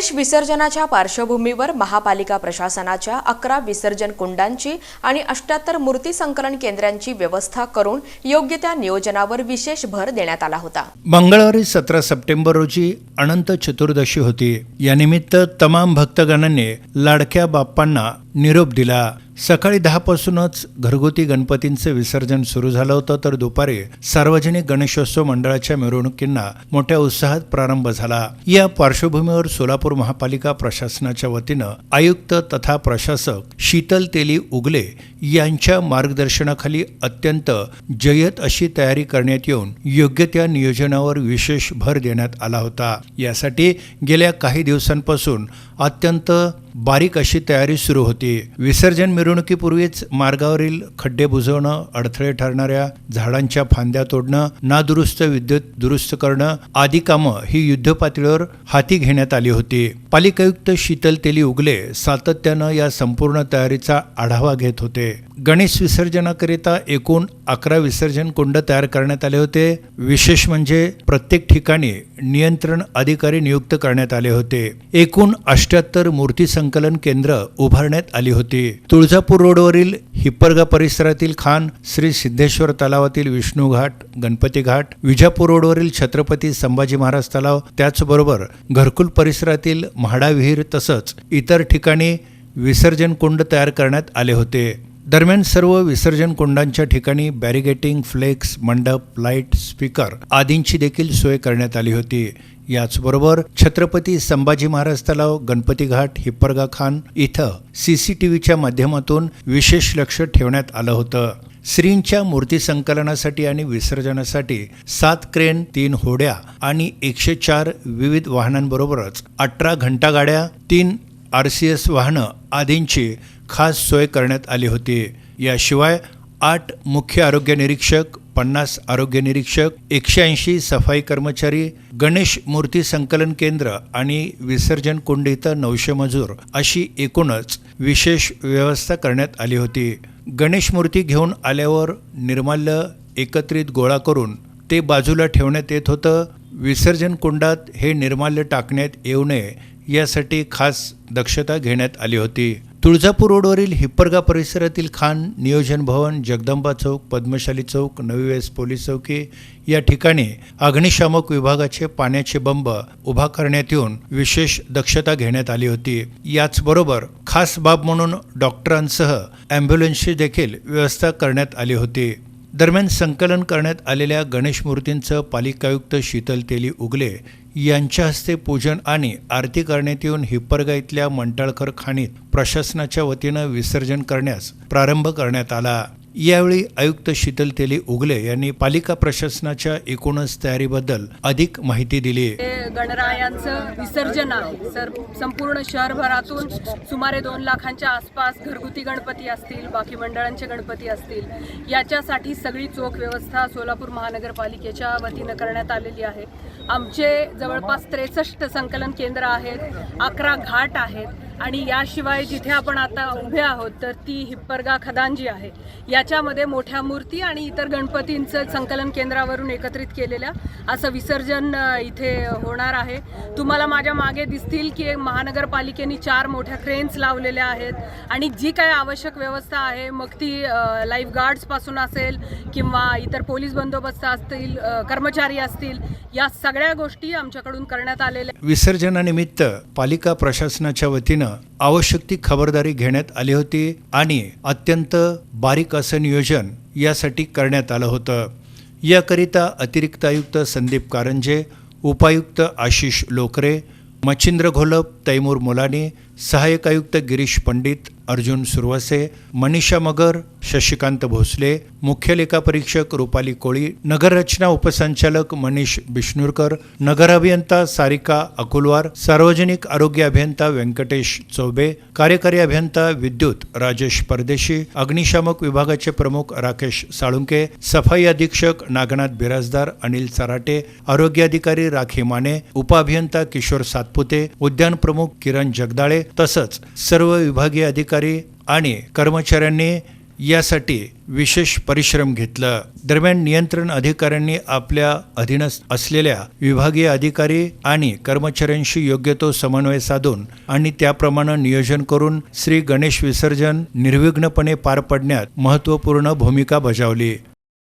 गणेश विसर्जनाच्या पार्श्वभूमीवर महापालिका प्रशासनाच्या अकरा विसर्जन कुंडांची आणि अष्ट्याहत्तर मूर्ती संकलन केंद्रांची व्यवस्था करून योग्य त्या नियोजनावर विशेष भर देण्यात आला होता. मंगळवारी सतरा सप्टेंबर रोजी अनंत चतुर्दशी होती. या निमित्त तमाम भक्तगणांनी लाडक्या बाप्पांना निरोप दिला. सकाळी दहापासूनच घरगुती गणपतींचं विसर्जन सुरू झालं होतं तर दुपारी सार्वजनिक गणेशोत्सव मंडळाच्या मिरवणुकींना मोठ्या उत्साहात प्रारंभ झाला. या पार्श्वभूमीवर सोलापूर महापालिका प्रशासनाच्या वतीनं आयुक्त तथा प्रशासक शीतल तेली उगले यांच्या मार्गदर्शनाखाली अत्यंत जय्यत अशी तयारी करण्यात येऊन योग्य त्या नियोजनावर विशेष भर देण्यात आला होता. यासाठी गेल्या काही दिवसांपासून अत्यंत बारीक अशी तयारी सुरू होती. विसर्जन मिरवणुकीपूर्वीच मार्गावरील खड्डे बुजवणं अडथळे ठरणाऱ्या झाडांच्या फांद्या तोडणं नादुरुस्त विद्युत दुरुस्त करणं आदी कामं ही युद्धपातळीवर हाती घेण्यात आली होती. पालिकायुक्त शीतल तेली उगले सातत्यानं या संपूर्ण तयारीचा आढावा घेत होते. गणेश विसर्जनाकरिता एकूण अकरा विसर्जन कुंड तयार करण्यात आले होते. विशेष म्हणजे प्रत्येक ठिकाणी नियंत्रण अधिकारी नियुक्त करण्यात आले होते. एकूण अष्ट्याहत्तर मूर्ती संकलन केंद्र उभारण्यात आली होती. तुळजापूर रोडवरील हिप्परगा परिसरातील खान श्री सिद्धेश्वर तलावातील विष्णू घाट गणपती घाट विजापूर रोडवरील छत्रपती संभाजी महाराज तलाव त्याचबरोबर घरकुल परिसरातील म्हाडा विहीर तसंच इतर ठिकाणी विसर्जन कुंड तयार करण्यात आले होते. दरम्यान सर्व विसर्जन कुंडांच्या ठिकाणी बॅरिगेटिंग फ्लेक्स मंडप लाइट स्पीकर आदींची देखील सोय करण्यात आली होती. याचबरोबर छत्रपती संभाजी महाराज तलाव गणपती घाट हिप्परगा खान इथं सीसीटीव्हीच्या माध्यमातून विशेष लक्ष ठेवण्यात आलं होतं. श्रींच्या मूर्ती संकलनासाठी आणि विसर्जनासाठी सात क्रेन तीन होड्या आणि एकशे चार विविध वाहनांबरोबरच अठरा घंटागाड्या तीन आर सी एस वाहनं आदींची खास सोय करण्यात आली होती. याशिवाय आठ मुख्य आरोग्य निरीक्षक पन्नास आरोग्य निरीक्षक एकशे ऐंशी सफाई कर्मचारी गणेश मूर्ती संकलन केंद्र आणि विसर्जन कुंडीत नऊशे मजूर अशी एकूणच विशेष व्यवस्था करण्यात आली होती. गणेश मूर्ती घेऊन आल्यावर निर्माल्य एकत्रित गोळा करून ते बाजूला ठेवण्यात येत होतं. विसर्जन कुंडात हे निर्माल्य टाकण्यात येऊ नये यासाठी खास दक्षता घेण्यात आली होती. तुळजापूर रोडवरील हिप्परगा परिसरातील खान नियोजन भवन जगदंबा चौक पद्मशाली चौक नवी वेस पोलीस चौकी या ठिकाणी अग्निशामक विभागाचे पाण्याचे बंब उभा करण्यात येऊन विशेष दक्षता घेण्यात आली होती. याचबरोबर खास बाब म्हणून डॉक्टरांसह ॲम्ब्युलन्सची देखील व्यवस्था करण्यात आली होती. दरम्यान संकलन करण्यात आलेल्या गणेश मूर्तींचं पालिकायुक्त शीतल तेली उगले यांच्या हस्ते पूजन आणि आरती करण्यात येऊन हिप्परगा इथल्या मंटाळकर खाणीत प्रशासनाच्या वतीनं विसर्जन करण्यास प्रारंभ करण्यात आला. यावेळी आयुक्त शीतल तेली उगले यांनी पालिका प्रशासनाच्या एकूणच तयारीबद्दल अधिक माहिती दिली. हे गणरायांचं विसर्जन आहे. सर संपूर्ण शहरभरातून सुमारे दोन लाखांच्या आसपास घरगुती गणपती असतील बाकी मंडळांचे गणपती असतील याच्यासाठी सगळी चोख व्यवस्था सोलापूर महानगरपालिकेच्या वतीनं करण्यात आलेली आहे. आमचे जवळपास त्रेसष्ट संकलन केंद्र आहेत अकरा घाट आहेत आणि याशिवाय जिथे आपण आता उभे आहोत तर ती परगा खदान जी आहे. याच्यामध्ये मोठ्या मूर्ती आणि इतर गणपतींचं संकलन केंद्रावरून एकत्रित केलेल्या असं विसर्जन इथे होणार आहे. तुम्हाला माझ्या मागे दिसतील की महानगरपालिकेने चार मोठ्या क्रेन्स लावलेल्या आहेत आणि जी काय आवश्यक व्यवस्था आहे मग ती लाईफ गार्ड्सपासून असेल किंवा इतर पोलीस बंदोबस्त असतील कर्मचारी असतील या सगळ्या गोष्टी आमच्याकडून करण्यात आलेल्या विसर्जनानिमित्त पालिका प्रशासनाच्या वतीनं आवश्यक ती खबरदारी घेण्यात आली होती आणि अत्यंत बारीक असं नियोजन यासाठी करण्यात आलं होतं. याकरिता अतिरिक्त आयुक्त संदीप कारंजे उपायुक्त आशिष लोकरे मच्छिंद्र घोलप तैमूर मुलानी सहाय्यक आयुक्त गिरीश पंडित अर्जुन सुरवसे मनीषा मगर शशिकांत भोसले मुख्य लेखापरीक्षक रुपाली कोळी नगररचना उपसंचालक मनीष बिष्णुरकर नगर अभियंता सारिका अकुलवार सार्वजनिक आरोग्य अभियंता व्यंकटेश चौबे कार्यकारी अभियंता विद्युत राजेश परदेशी अग्निशामक विभागाचे प्रमुख राकेश साळुंके सफाई अधीक्षक नागनाथ बिराजदार अनिल चराटे आरोग्य अधिकारी राखी माने उपअभियंता किशोर सातपुते उद्यान प्रमुख किरण जगदाळे तसंच सर्व विभागीय अधिकारी आणि कर्मचाऱ्यांनी यासाठी विशेष परिश्रम घेतला. दरम्यान नियंत्रण अधिकाऱ्यांनी आपल्या अधीनस्थ असलेल्या विभागीय अधिकारी आणि कर्मचाऱ्यांशी योग्य तो समन्वय साधून आणि त्याप्रमाणे नियोजन करून श्री गणेश विसर्जन निर्विघ्नपणे पार पडण्यात महत्त्वपूर्ण भूमिका बजावली.